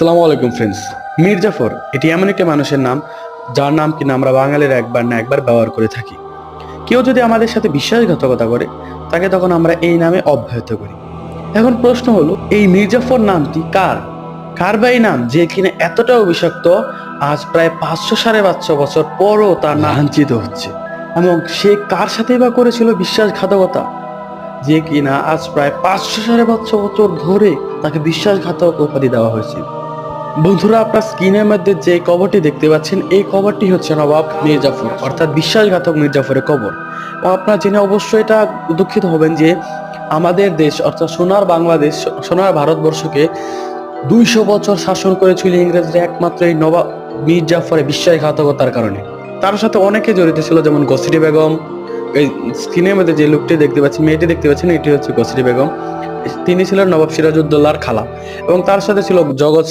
আসসালামু আলাইকুম ফ্রেন্ডস মীর জাফর এটি এমন একটি মানুষের নাম, যার নাম কিনা আমরা বাঙালির একবার না একবার ব্যবহার করে থাকি। কেউ যদি আমাদের সাথে বিশ্বাসঘাতকতা করে, তাকে তখন আমরা এই নামে অব্যাহত করি। এখন প্রশ্ন হলো, এই মির্জাফর নামটি কার? কার বা এই নাম, যে কিনা এতটা অভিশপ্ত, আজ প্রায় পাঁচশো সাড়ে পাঁচশো বছর পরও তার নাম লাঞ্ছিত হচ্ছে। এবং সে কার সাথে বা করেছিল বিশ্বাসঘাতকতা? যে কিনা আজ প্রায় পাঁচশো সাড়ে পাঁচশো বছর ধরে তাকে বিশ্বাসঘাতক উপাধি দেওয়া হয়েছে। বন্ধুরা, আপনার স্ক্রিনের মধ্যে যে কবরটি দেখতে পাচ্ছেন, এই কবরটি হচ্ছে নবাব মির্জাফর, অর্থাৎ বিশ্বাসঘাতক মির্জাফরের কবর। আপনারা জেনে অবশ্যই এটা দুঃখিত হবেন যে আমাদের দেশ, অর্থাৎ সোনার বাংলাদেশ, সোনার ভারতবর্ষকে দুইশো বছর শাসন করেছিল ইংরেজরা একমাত্র এই নবাব মির্জাফরের বিশ্বাসঘাতকতার কারণে। তার সাথে অনেকে জড়িত ছিল, যেমন গসরি বেগম। এই স্ক্রিনের মধ্যে যে লোকটি দেখতে পাচ্ছেন, মেয়েটি দেখতে পাচ্ছেন, এটি হচ্ছে গসরি বেগম। তিনি ছিলেন নবাব সিরাজউদ্দৌলার খালা। এবং তার সাথে ছিল জগৎ